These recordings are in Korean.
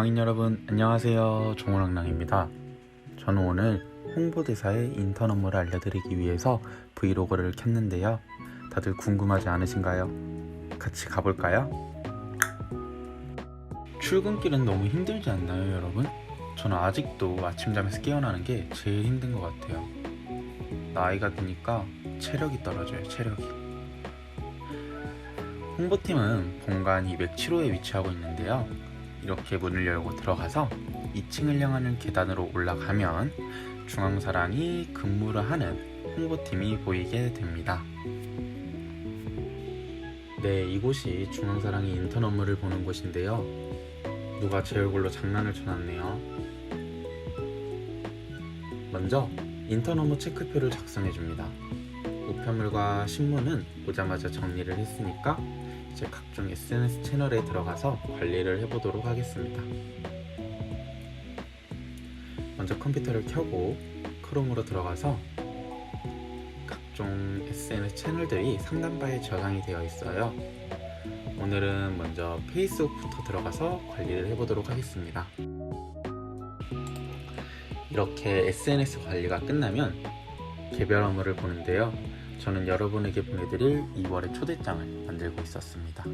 중앙인 여러분 안녕하세요 종호랑랑입니다 저는 오늘 홍보대사의 인턴 업무를 알려드리기 위해서 브이로그를 켰는데요 다들 궁금하지 않으신가요? 같이 가볼까요? 출근길은 너무 힘들지 않나요 여러분? 저는 아직도 아침잠에서 깨어나는 게 제일 힘든 것 같아요 나이가 드니까 체력이 떨어져요 체력이 홍보팀은 본관 207호에 위치하고 있는데요 이렇게 문을 열고 들어가서 2층을 향하는 계단으로 올라가면 중앙사랑이 근무를 하는 홍보팀이 보이게 됩니다. 네, 이곳이 중앙사랑이 인턴 업무를 보는 곳인데요. 누가 제 얼굴로 장난을 쳐놨네요. 먼저 인턴 업무 체크표를 작성해 줍니다. 우편물과 신문은 오자마자 정리를 했으니까 이 제 각종 SNS 채널에 들어가서 관리를 해보도록 하겠습니다. 먼저 컴퓨터를 켜고 크롬으로 들어가서 각종 SNS 채널들이 상단바에 저장이 되어 있어요. 오늘은 먼저 페이스북부터 들어가서 관리를 해보도록 하겠습니다. 이렇게 SNS 관리가 끝나면 개별 업무를 보는데요. 저는 여러분에게 보내드릴 2월의 초대장을 만들고 있었습니다.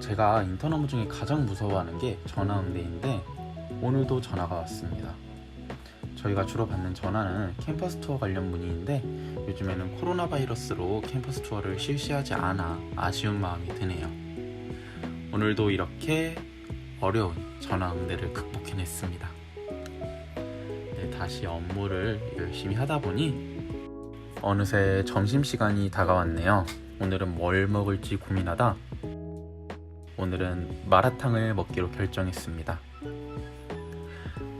제가 인턴 업무 중에 가장 무서워하는 게 전화 응대인데 오늘도 전화가 왔습니다. 저희가 주로 받는 전화는 캠퍼스 투어 관련 문의인데 요즘에는 코로나 바이러스로 캠퍼스 투어를 실시하지 않아 아쉬운 마음이 드네요. 오늘도 이렇게 어려운 전화 응대를 극복해냈습니다. 네, 다시 업무를 열심히 하다 보니 어느새 점심시간이 다가왔네요. 오늘은 뭘 먹을지 고민하다 오늘은 마라탕을 먹기로 결정했습니다.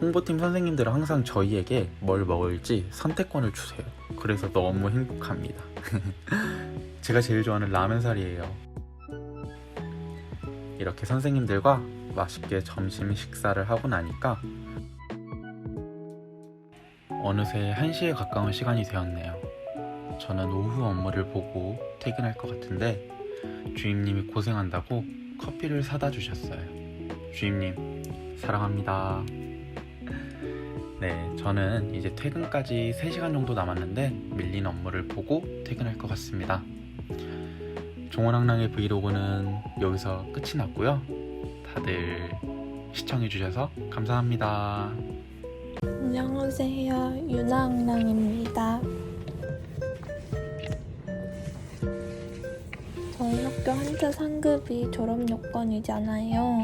홍보팀 선생님들은 항상 저희에게 뭘 먹을지 선택권을 주세요. 그래서 너무 행복합니다. 제가 제일 좋아하는 라면살이에요. 이렇게 선생님들과 맛있게 점심 식사를 하고 나니까 어느새 1시에 가까운 시간이 되었네요. 저는 오후 업무를 보고 퇴근할 것 같은데 주임님이 고생한다고 커피를 사다 주셨어요. 주임님, 사랑합니다. 네, 저는 이제 퇴근까지 3시간 정도 남았는데 밀린 업무를 보고 퇴근할 것 같습니다. 종원항랑의 브이로그는 여기서 끝이 났고요. 다들 시청해주셔서 감사합니다. 안녕하세요. 유나항랑입니다. 학교 한자 상급이 졸업 요건이잖아요.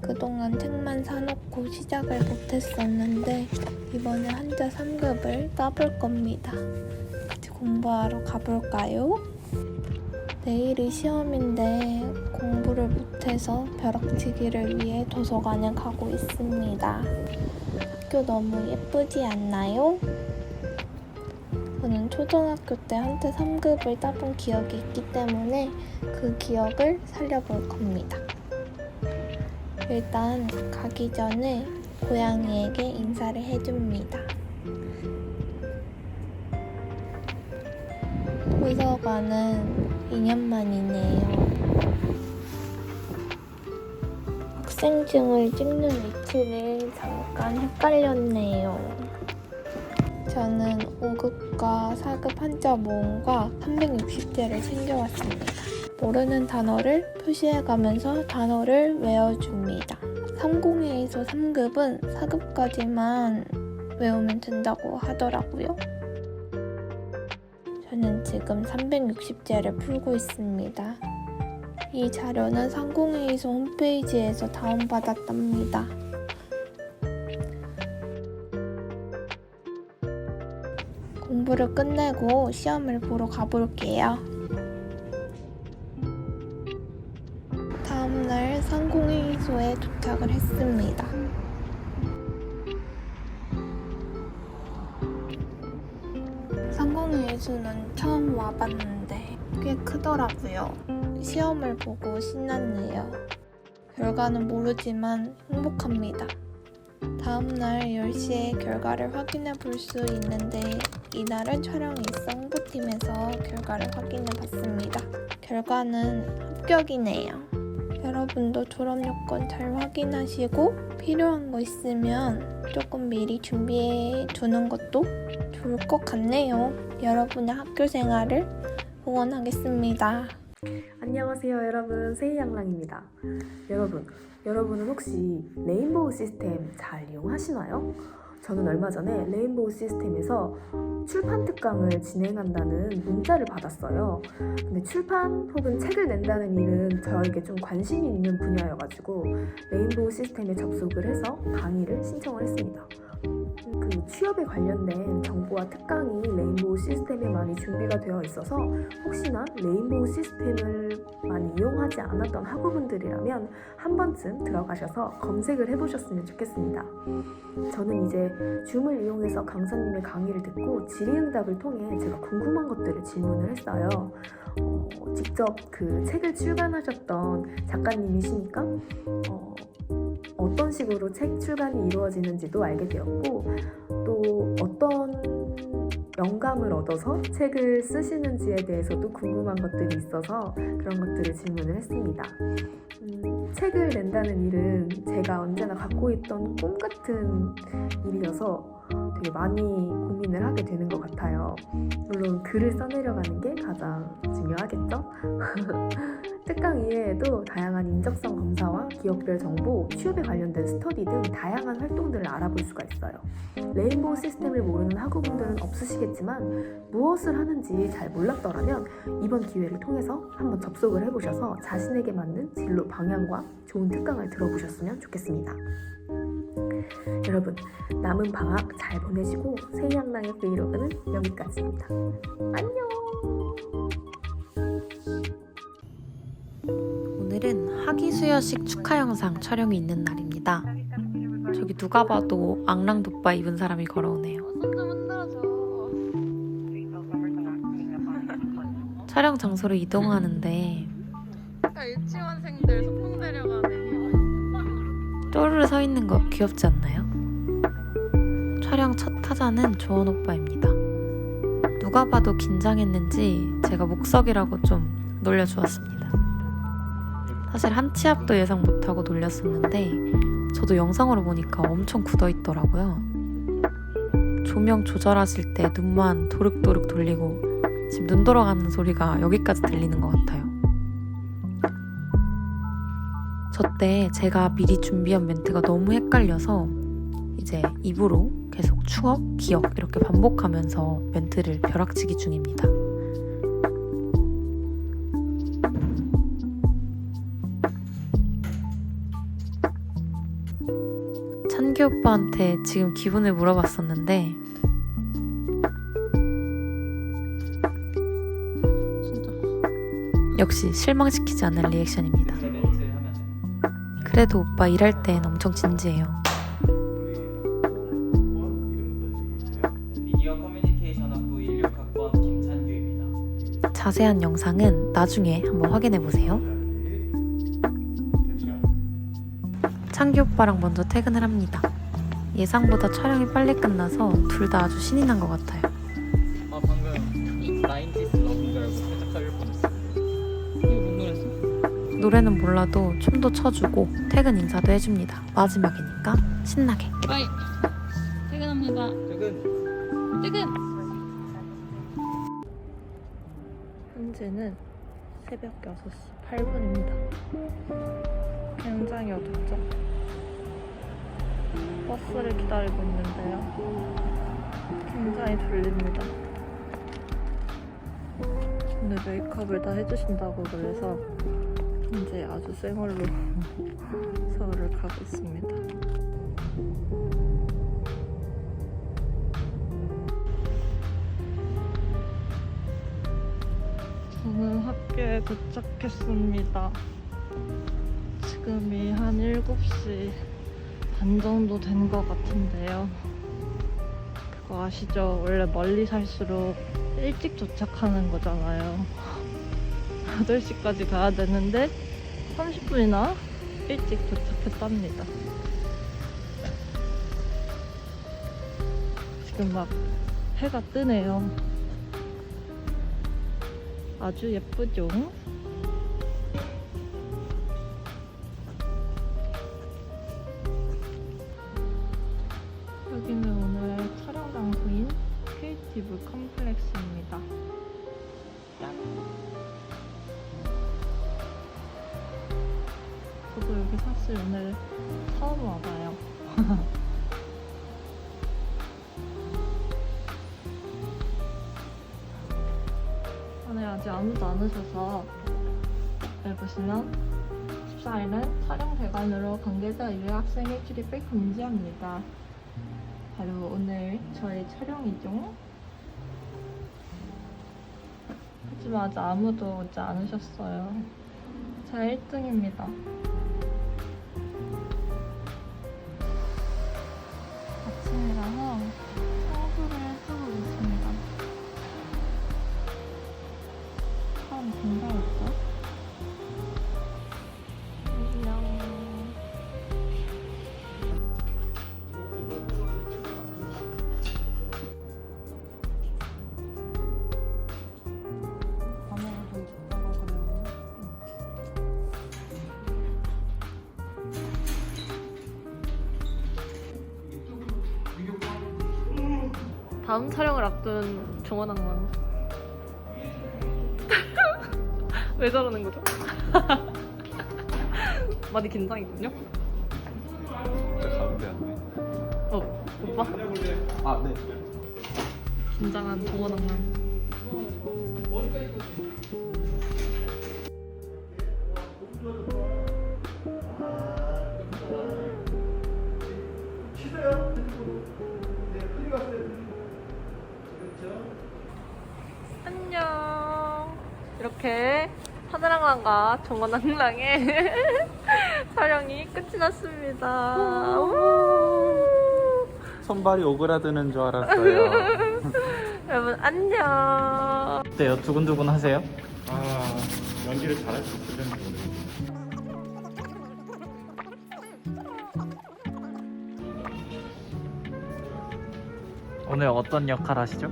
그동안 책만 사놓고 시작을 못했었는데 이번에 한자 3급을 따볼 겁니다. 같이 공부하러 가볼까요? 내일이 시험인데 공부를 못해서 벼락치기를 위해 도서관에 가고 있습니다. 학교 너무 예쁘지 않나요? 저는 초등학교 때 한때 3급을 따본 기억이 있기 때문에 그 기억을 살려볼 겁니다. 일단 가기 전에 고양이에게 인사를 해줍니다. 도서관은 2년 만이네요. 학생증을 찍는 위치를 잠깐 헷갈렸네요. 저는 5급과 4급 한자 모음과 360제를 챙겨왔습니다. 모르는 단어를 표시해가면서 단어를 외워줍니다. 30에서 3급은 4급까지만 외우면 된다고 하더라고요. 저는 지금 360제를 풀고 있습니다. 이 자료는 상공회의소 홈페이지에서 다운받았답니다. 공부를 끝내고 시험을 보러 가볼게요. 다음날 상공회의소에 도착을 했습니다. 상공회의소는 처음 와봤는데 꽤 크더라고요. 시험을 보고 신났네요. 결과는 모르지만 행복합니다. 다음날 10시에 결과를 확인해 볼 수 있는데 이날은 촬영이 있어 홍보팀에서 결과를 확인해 봤습니다. 결과는 합격이네요. 여러분도 졸업 요건 잘 확인하시고 필요한 거 있으면 조금 미리 준비해 두는 것도 좋을 것 같네요. 여러분의 학교 생활을 응원하겠습니다. 안녕하세요 여러분 세이양랑입니다 여러분 여러분은 혹시 레인보우 시스템 잘 이용하시나요? 저는 얼마 전에 레인보우 시스템에서 출판 특강을 진행한다는 문자를 받았어요 근데 출판 혹은 책을 낸다는 일은 저에게 좀 관심이 있는 분야여가지고 레인보우 시스템에 접속을 해서 강의를 신청을 했습니다 그 취업에 관련된 정보와 특강이 레인보우 시스템에 많이 준비가 되어 있어서 혹시나 레인보우 시스템을 많이 이용하지 않았던 학우분들이라면 한 번쯤 들어가셔서 검색을 해보셨으면 좋겠습니다. 저는 이제 줌을 이용해서 강사님의 강의를 듣고 질의응답을 통해 제가 궁금한 것들을 질문을 했어요. 어, 직접 그 책을 출간하셨던 작가님이시니까 어, 어떤 식으로 책 출간이 이루어지는지도 알게 되었고 또 어떤 영감을 얻어서 책을 쓰시는지에 대해서도 궁금한 것들이 있어서 그런 것들을 질문을 했습니다. 음, 책을 낸다는 일은 제가 언제나 갖고 있던 꿈 같은 일이어서 많이 고민을 하게 되는 것 같아요. 물론 글을 써내려가는 게 가장 중요하겠죠? 특강 이외에도 다양한 인적성 검사와 기업별 정보, 취업에 관련된 스터디 등 다양한 활동들을 알아볼 수가 있어요. 레인보우 시스템을 모르는 학우분들은 없으시겠지만 무엇을 하는지 잘 몰랐더라면 이번 기회를 통해서 한번 접속을 해보셔서 자신에게 맞는 진로 방향과 좋은 특강을 들어보셨으면 좋겠습니다. 여러분, 남은 방학 잘 보내시고 세이양랑의 브이로그는 여기까지입니다. 안녕! 오늘은 학위 수여식 축하 영상 촬영이 있는 날입니다. 저기 누가 봐도 앙랑 돋바 입은 사람이 걸어오네요. 촬영 장소로 이동하는데 유치원생들 소풍 데려가네. 쪼르르 서 있는 거 귀엽지 않나요? 촬영 첫 타자는 조원 오빠입니다. 누가 봐도 긴장했는지 제가 목석이라고 좀 놀려주었습니다. 사실 한 치 앞도 예상 못하고 놀렸었는데 저도 영상으로 보니까 엄청 굳어 있더라고요. 조명 조절하실 때 눈만 도륵도륵 돌리고 지금 눈 돌아가는 소리가 여기까지 들리는 것 같아요. 저 때 제가 미리 준비한 멘트가 너무 헷갈려서 이제 입으로 계속 추억, 기억 이렇게 반복하면서 멘트를 벼락치기 중입니다. 찬기 오빠한테 지금 기분을 물어봤었는데 역시 실망시키지 않는 리액션입니다. 그래도 오빠 일할 땐 엄청 진지해요. 미디어 커뮤니케이션 학부 16학번 김찬규입니다. 자세한 영상은 나중에 한번 확인해 보세요. 창기 오빠랑 먼저 퇴근을 합니다. 예상보다 촬영이 빨리 끝나서 둘 다 아주 신이 난 것 같아요. 노래는 몰라도 춤도 춰주고 퇴근 인사도 해줍니다. 마지막이니까 신나게. 빠이. 퇴근합니다. 퇴근. 퇴근. 현재는 새벽 6시 8분입니다. 굉장히 어둡죠? 버스를 기다리고 있는데요. 굉장히 졸립니다. 오늘 메이크업을 다 해주신다고 그래서 이제 아주 쌩얼로 서울을 가고 있습니다. 저는 학교에 도착했습니다. 지금이 한 7시 반 정도 된 것 같은데요. 그거 아시죠? 원래 멀리 살수록 일찍 도착하는 거잖아요. 8시까지 가야 되는데 30분이나 일찍 도착했답니다. 지금 막 해가 뜨네요. 아주 예쁘죠? 사실 오늘 처음 와봐요. 오늘 아직 아무도 안 오셔서 여기 보시면 14일은 촬영 대관으로 관계자 유해 학생의 출입을 금지합니다. 바로 오늘 저의 촬영이죠. 하지만 아직 아무도 오지 않으셨어요. 제가 1등입니다. 다음 촬영을 앞둔 종원악만 왜 저러는 거죠? 많이 긴장했군요. 가운데 왔네. 어 오빠 아 네. 긴장한 종원악만. 이렇게 하늘항랑과 종원항랑의 촬영이 끝이 났습니다. 우! 손발이 오그라드는 줄 알았어요. 여러분 안녕. 어때요? 두근두근 하세요? 아 연기를 잘할 수 있을지 모르겠어요. 오늘 어떤 역할 하시죠?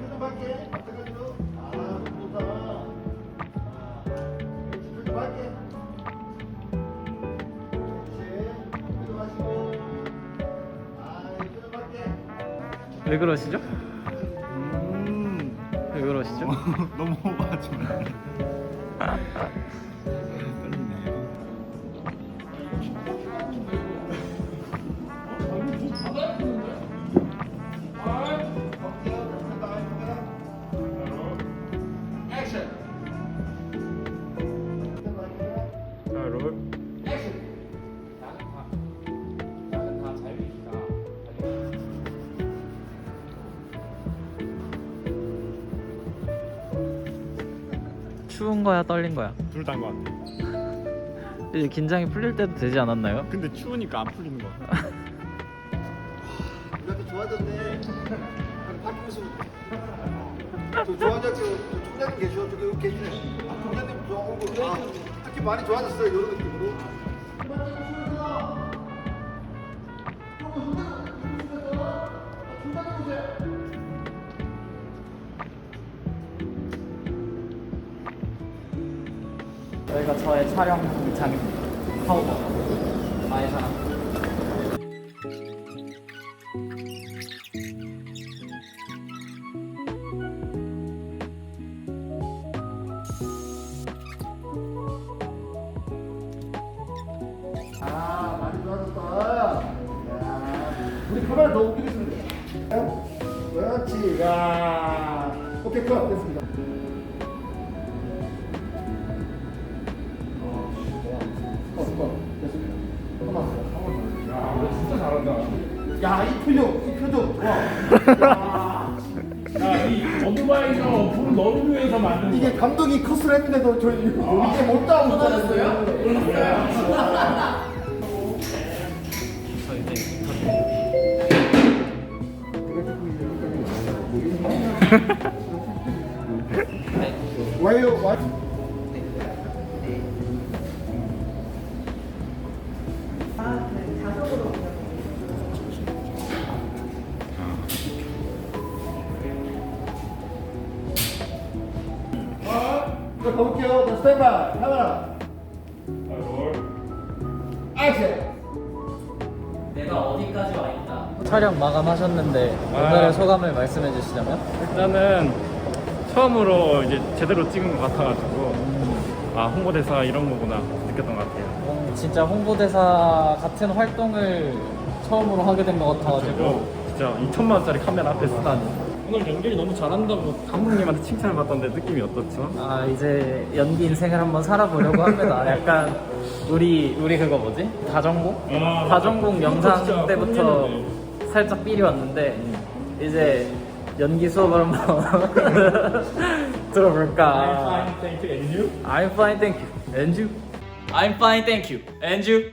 표정 밝게 왜 그러시죠? 왜 그러시죠? 너무 오버하지 마. 추운 거야, 떨린 거야? 둘 다인 것 같아. 이제 긴장이 풀릴 때도 되지 않았나요? 근데 추우니까 안 풀리는 것 같아. 우리한테 좋아졌네. 저 좋아졌죠. 저 총장님 계셔. 저기 여기 계시네. 아, 총장님 좋아하고 아, 특히 많이 좋아졌어요. 이런 느낌으로. 여기가 저의 촬영 장입니다. 카우버. 나의 사랑. 잘한다. 야, 이 표정, 이 표정 좋아. 야, 이 오토바이에서 불 너를 위해서 만든 이게 감독이 컷을 했는데도 저 이게 못 나오고 와요 와. 자, 가볼게요. 자, 스탠바이. 카메라. 액션. 내가 어디까지 와 있다. 촬영 마감하셨는데 오늘의 소감을 말씀해 주시자면? 일단은 처음으로 이제 제대로 찍은 것 같아가지고 아 홍보대사 이런 거구나 느꼈던 것 같아요. 어, 진짜 홍보대사 같은 활동을 처음으로 하게 된 것 같아가지고 그리고 진짜 2천만 원짜리 카메라 앞에 쓰다니. 오늘 연기를 너무 잘한다고 감독님한테 칭찬을 받던데 느낌이 어떻죠? 아 이제 연기 인생을 한번 살아보려고 합니다. 약간 우리 우리 그거 뭐지? 다전공? 아, 다전공 영상 때부터. 살짝 삘이 왔는데 이제 연기 수업을 한번 들어볼까? Thank you, and you? I'm fine, thank you. And you? I'm fine, thank you. And you?